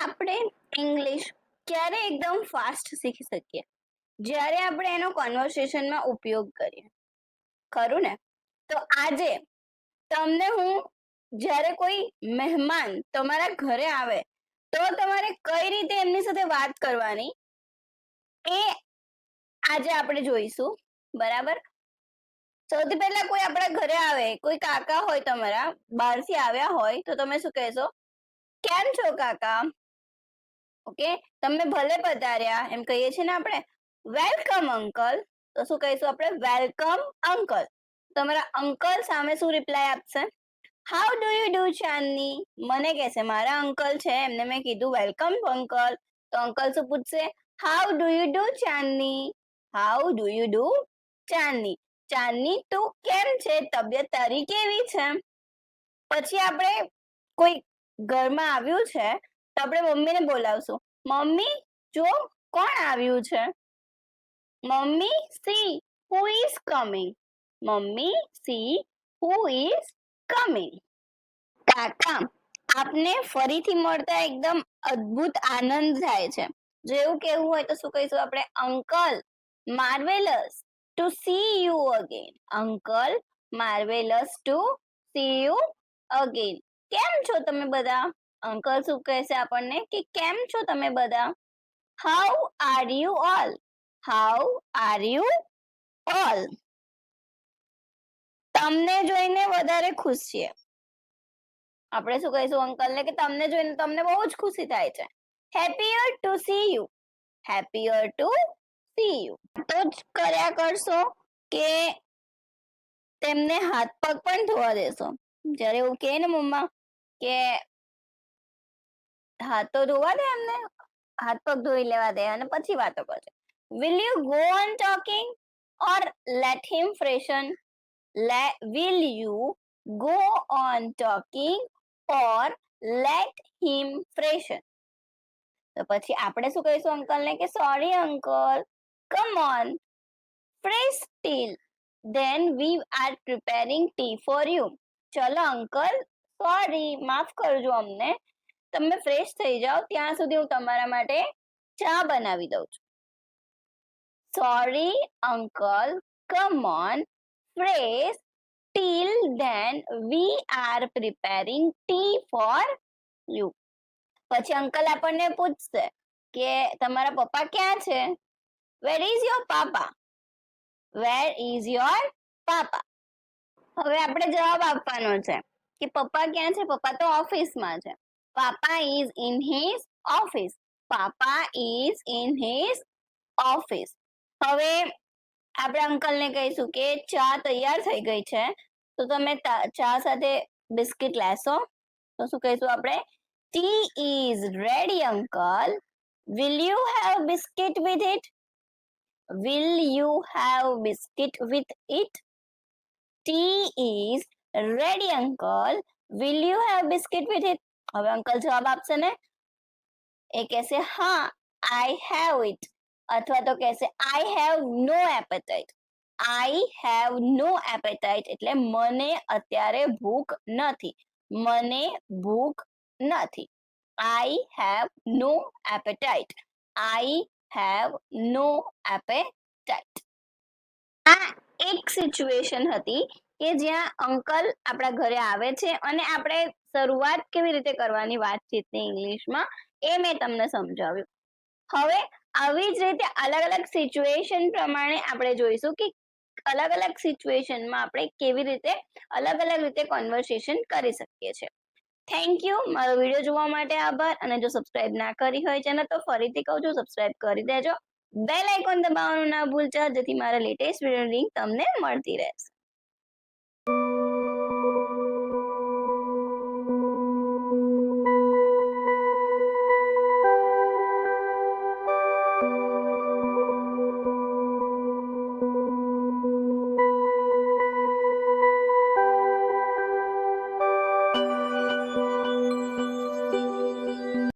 આપણે ઇંગ્લિશ ક્યારે એકદમ ફાસ્ટ શીખી શકીએ? જ્યારે આપણે એનો કોન્વર્સેશનમાં ઉપયોગ કરીએ. ખરું ને? તો આજે તમને હું જ્યારે કોઈ મહેમાન તમારા ઘરે આવે, તો તમારે કઈ રીતે એમની સાથે વાત કરવાની? એ આજે આપણે જોઈશું. બરાબર? સૌથી પહેલા કોઈ આપણા ઘરે આવે, કોઈ કાકા હોય તમારા, બહારથી આવ્યા હોય, તો તમે શું કહેશો? કેમ છો કાકા? ઓકે? તમે ભલે પધાર્યા, એમ કહીએ છીએ ને આપણે, વેલકમ અંકલ. તો શું કહીશું આપણે? Welcome uncle. તમારા અંકલ સામે શું રિપ્લાય આપશે? How do you do Chandni મને કહેશે, મારા અંકલ છે. એમને મેં કીધું, વેલકમ અંકલ. તો અંકલ શું પૂછશે? How do you do Chandni how do you do Chandni Chandni તું કેમ છે? તબિયત તારી કેવી છે? પછી આપણે કોઈ ઘરમાં આવ્યું છે તો આપણે મમ્મીને બોલાવશું. મમ્મી, જો કોણ આવ્યું છે? Mummy see who is coming mummy see who is coming કાકા, આપને ફરીથી મળતા એકદમ અદ્ભુત આનંદ થાય છે. જો એવું કેવું હોય તો શું કહીશું આપણે? Uncle marvellous to see you again uncle marvellous to see you again કેમ છો તમે બધા? અંકલ શું કહેશે આપણને કે, કેમ છો તમે બધા? How are you all how are you all તમને જોઈને વધારે ખુશ છીએ. આપણે શું કહીશું અંકલને કે, તમને જોઈને તમને બહુ જ ખુશી થાય છે. Happier to see you happier to see you તો જ કર્યા કરશો કે તેમને હાથ પગ પણ ધોવા દેશો. જ્યારે એવું કહે ને મમ્મા કે હાથ તો ધોવા દે એમને. હાથ પગ ધોઈ લેવા દે અને પછી વાતો કરશે will you go on talking or let him freshen will you go on talking or let him freshen તો પછી આપણે શું કહીશું, અંકલને? કે sorry uncle. Come on fresh till then we are preparing tea for you ચલો, uncle. Sorry માફ કરજો અમને. તમે ફ્રેશ થઈ જાઓ, ત્યાં સુધી હું તમારા માટે ચા બનાવી દઉં છું. Sorry uncle come on fresh till then we are preparing tea for you પછી અંકલ આપણને પૂછશે કે તમારા પપ્પા ક્યાં છે? Where is your papa where is your papa હવે આપણે જવાબ આપવાનો છે કે પપ્પા ક્યાં છે? પપ્પા તો ઓફિસમાં છે. Papa is in his office papa is in his office હવે આપણે અંકલને કહીશું કે ચા તૈયાર થઈ ગઈ છે. તો તમે તા- ચા સાથે બિસ્કિટ લેશો. તો શું કહીશું આપણે? Tea is ready uncle. Will you have biscuit with it will you have biscuit with it tea is ready uncle will you have biscuit with it હવે અંકલ જવાબ આપશે ને? એ કહેશે, હા આઈ હેવ ઇટ અથવા તો કહેશે I have no appetite I have no appetite એટલે મને અત્યારે ભૂખ નથી. મને ભૂખ નથી. I have no appetite I have no appetite આ એક સિચ્યુએશન હતી કે જ્યાં અંકલ આપણા ઘરે આવે છે અને આપણે શરૂઆત કેવી રીતે કરવાની વાતચીતની ઇંગ્લિશમાં એ મેં તમને સમજાવ્યું. હવે આવી જ રીતે અલગ અલગ સિચ્યુએશન પ્રમાણે આપણે જોઈશું કે અલગ અલગ સિચ્યુએશનમાં આપણે કેવી રીતે અલગ અલગ રીતે કોન્વર્સેશન કરી શકીએ છીએ. થેન્ક યુ મારો વીડિયો જોવા માટે આભાર અને જો સબસ્ક્રાઇબ ના કરી હોય ચેનલ તો ફરીથી કહું છું સબસ્ક્રાઇબ કરી દેજો. બેલ આઇકોન દબાવવાનું ના ભૂલતા, જેથી મારા લેટેસ્ટ વીડિયો લિંક તમને મળતી રહેશે.